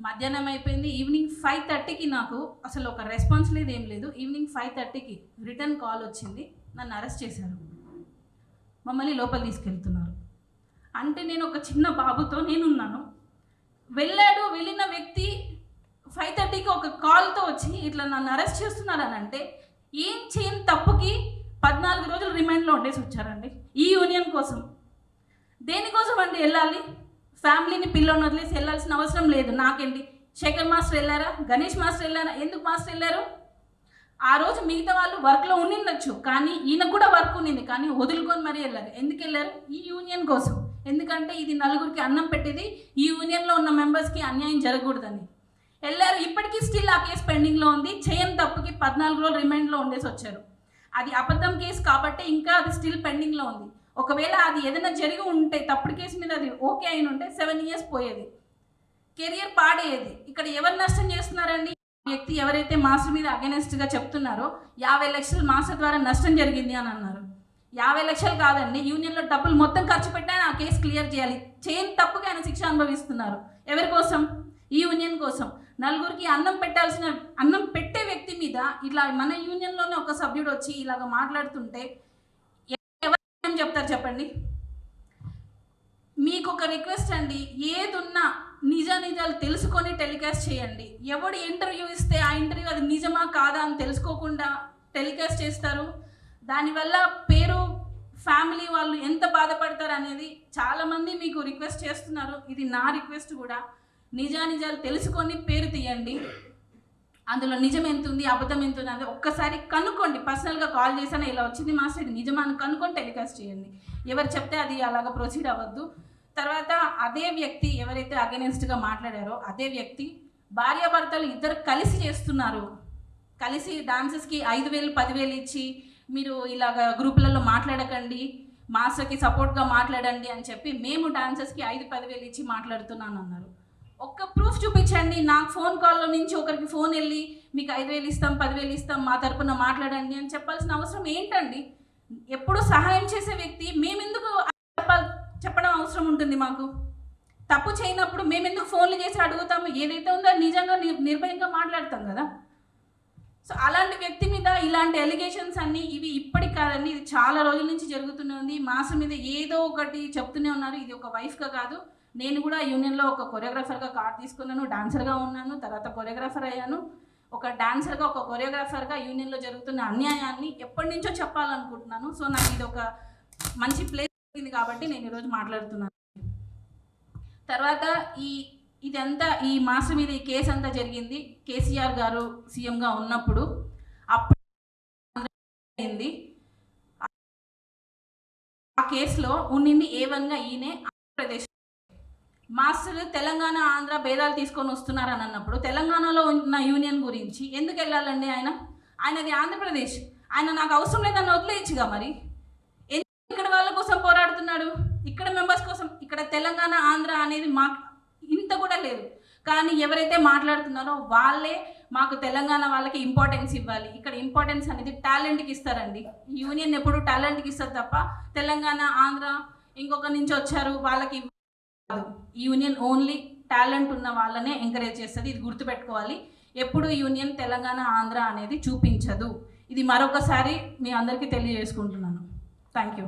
మధ్యాహ్నం అయిపోయింది. Evening five థర్టీకి నాకు అసలు ఒక రెస్పాన్స్ లేదు ఏం లేదు. ఈవినింగ్ ఫైవ్ థర్టీకి రిటర్న్ కాల్ వచ్చింది. నన్ను అరెస్ట్ చేశారు. మమ్మల్ని లోపల తీసుకెళ్తున్నారు. అంటే నేను ఒక చిన్న బాబుతో నేనున్నాను. వెళ్ళాడు వెళ్ళిన వ్యక్తి ఫైవ్ థర్టీకి ఒక కాల్తో వచ్చి ఇట్లా నన్ను అరెస్ట్ చేస్తున్నారని అంటే ఏం చేయని తప్పుకి పద్నాలుగు రోజులు రిమైండ్లో ఉండేసి వచ్చారండి. ఈ యూనియన్ కోసం. దేనికోసం అండి వెళ్ళాలి? ఫ్యామిలీని పిల్లని వదిలేసి వెళ్ళాల్సిన అవసరం లేదు. నాకేంటి? శేఖర్ మాస్టర్ వెళ్ళారా? గణేష్ మాస్టర్ వెళ్ళారా? ఎందుకు మాస్టర్ వెళ్ళారు? ఆ రోజు మిగతా వాళ్ళు వర్క్లో ఉండిండొచ్చు కానీ ఈయన కూడా వర్క్ ఉండింది. కానీ వదులుకొని మరీ వెళ్ళారు. ఎందుకు వెళ్ళారు? ఈ యూనియన్ కోసం. ఎందుకంటే ఇది నలుగురికి అన్నం పెట్టేది. ఈ యూనియన్లో ఉన్న మెంబర్స్కి అన్యాయం జరగకూడదని. వెళ్ళారు. ఇప్పటికీ స్టిల్ ఆ కేసు పెండింగ్లో ఉంది. చేయని తప్పుకి పద్నాలుగు రోజులు రిమైండ్లో ఉండేసి వచ్చారు. అది అబద్ధం కేసు కాబట్టి ఇంకా అది స్టిల్ పెండింగ్లో ఉంది. ఒకవేళ అది ఏదైనా జరిగి ఉంటే తప్పుడు కేసు మీద అది ఓకే అయిన ఉంటే సెవెన్ ఇయర్స్ పోయేది. కెరియర్ పాడేది ఇక్కడ ఎవరు నష్టం చేస్తున్నారండి? వ్యక్తి ఎవరైతే మాస్టర్ మీద అగెనెస్ట్గా చెప్తున్నారో యాభై లక్షలు మాస్టర్ ద్వారా నష్టం జరిగింది అని అన్నారు. యాభై లక్షలు కాదండి యూనియన్లో డబ్బులు మొత్తం ఖర్చు పెట్టి ఆ కేసు క్లియర్ చేయాలి. చేయని తప్పుగా ఆయన శిక్ష అనుభవిస్తున్నారు. ఎవరి కోసం? ఈ యూనియన్ కోసం. నలుగురికి అన్నం పెట్టాల్సిన అన్నం పెట్టే వ్యక్తి మీద ఇట్లా మన యూనియన్లోనే ఒక సభ్యుడు వచ్చి ఇలాగ మాట్లాడుతుంటే చెప్తారు చెప్పండి. మీకు ఒక రిక్వెస్ట్ అండి ఏదున్నా నిజ నిజాలు తెలుసుకొని టెలికాస్ట్ చేయండి. ఎవడు ఇంటర్వ్యూ ఇస్తే ఆ ఇంటర్వ్యూ అది నిజమా కాదా అని తెలుసుకోకుండా టెలికాస్ట్ చేస్తారు. దానివల్ల పేరు ఫ్యామిలీ వాళ్ళు ఎంత బాధపడతారు అనేది చాలామంది మీకు రిక్వెస్ట్ చేస్తున్నారు. ఇది నా రిక్వెస్ట్ కూడా. నిజానిజాలు తెలుసుకొని పేరు తీయండి. అందులో నిజం ఎంత ఉంది అబద్ధం ఎంత ఉంది అనేది ఒక్కసారి కనుక్కోండి. పర్సనల్గా కాల్ చేసినా ఇలా వచ్చింది మాస్టర్ ఇది నిజమా అని కనుక్కొని టెలికాస్ట్ చేయండి. ఎవరు చెప్తే అది అలాగ ప్రొసీడ్ అవ్వద్దు. తర్వాత అదే వ్యక్తి ఎవరైతే అగెనెస్ట్గా మాట్లాడారో అదే వ్యక్తి భార్యాభర్తలు ఇద్దరు కలిసి చేస్తున్నారు. కలిసి డాన్సెస్కి ఐదు వేలు పదివేలు ఇచ్చి మీరు ఇలాగ గ్రూపులలో మాట్లాడకండి మాస్టర్కి సపోర్ట్గా మాట్లాడండి అని చెప్పి మేము డాన్సెస్కి ఐదు పదివేలు ఇచ్చి మాట్లాడుతున్నాను అన్నారు ఒక్క ప్రూఫ్ చూపించండి. నాకు ఫోన్ కాల్లో నుంచి ఒకరికి ఫోన్ వెళ్ళి మీకు ఐదు వేలు ఇస్తాం పదివేలు ఇస్తాం మా తరపున మాట్లాడండి అని చెప్పాల్సిన అవసరం ఏంటండి? ఎప్పుడు సహాయం చేసే వ్యక్తి మేమెందుకు చెప్పాలి చెప్పడం అవసరం ఉంటుంది మాకు? తప్పు చేయనప్పుడు మేమెందుకు ఫోన్లు చేసి అడుగుతాము? ఏదైతే ఉందో నిజంగా నిర్భయంగా మాట్లాడతాం కదా? సో అలాంటి వ్యక్తి మీద ఇలాంటి ఎలిగేషన్స్ అన్నీ ఇవి ఇప్పటికి కాదండి. ఇది చాలా రోజుల నుంచి జరుగుతూనే ఉంది. మాసం మీద ఏదో ఒకటి చెప్తూనే ఉన్నారు. ఇది ఒక వైఫ్గా కాదు. నేను కూడా యూనియన్లో ఒక కొరియోగ్రాఫర్గా కార్డ్ తీసుకున్నాను డాన్సర్గా ఉన్నాను తర్వాత కొరియోగ్రాఫర్ అయ్యాను. ఒక డాన్సర్గా ఒక కొరియోగ్రాఫర్గా యూనియన్లో జరుగుతున్న అన్యాయాన్ని ఎప్పటి నుంచో చెప్పాలనుకుంటున్నాను. సో నాకు ఇది ఒక మంచి ప్లేస్ ఉంది కాబట్టి నేను ఈరోజు మాట్లాడుతున్నాను. తర్వాత ఈ ఇదంతా ఈ మాసం మీద ఈ కేసు అంతా జరిగింది. కేసీఆర్ గారు సీఎంగా ఉన్నప్పుడు అప్పుడు అయింది ఆ కేసులో ఉండింది ఏ వన్గా ఈయనే ఆంధ్రప్రదేశ్ మాస్టర్ తెలంగాణ ఆంధ్ర భేదాలు తీసుకొని వస్తున్నారని అన్నప్పుడు తెలంగాణలో ఉన్న యూనియన్ గురించి ఎందుకు వెళ్ళాలండి ఆయన? ఆయనది ఆంధ్రప్రదేశ్. ఆయన నాకు అవసరం లేదని వదిలేయచ్చుగా మరి? ఎందుకు ఇక్కడ వాళ్ళ కోసం పోరాడుతున్నాడు? ఇక్కడ మెంబర్స్ కోసం ఇక్కడ తెలంగాణ ఆంధ్ర అనేది మా ఇంత కూడా లేదు. కానీ ఎవరైతే మాట్లాడుతున్నారో వాళ్ళే మాకు తెలంగాణ వాళ్ళకి ఇంపార్టెన్స్ ఇవ్వాలి. ఇక్కడ ఇంపార్టెన్స్ అనేది టాలెంట్కి ఇస్తారండి. యూనియన్ ఎప్పుడు టాలెంట్కి ఇస్తారు తప్ప తెలంగాణ ఆంధ్ర ఇంకొక నుంచి వచ్చారు వాళ్ళకి ఈ యూనియన్ ఓన్లీ టాలెంట్ ఉన్న వాళ్ళనే ఎంకరేజ్ చేస్తుంది. ఇది గుర్తుపెట్టుకోవాలి. ఎప్పుడు యూనియన్ తెలంగాణ ఆంధ్ర అనేది చూపించదు. ఇది మరొకసారి మీ అందరికీ తెలియజేసుకుంటున్నాను. Thank you.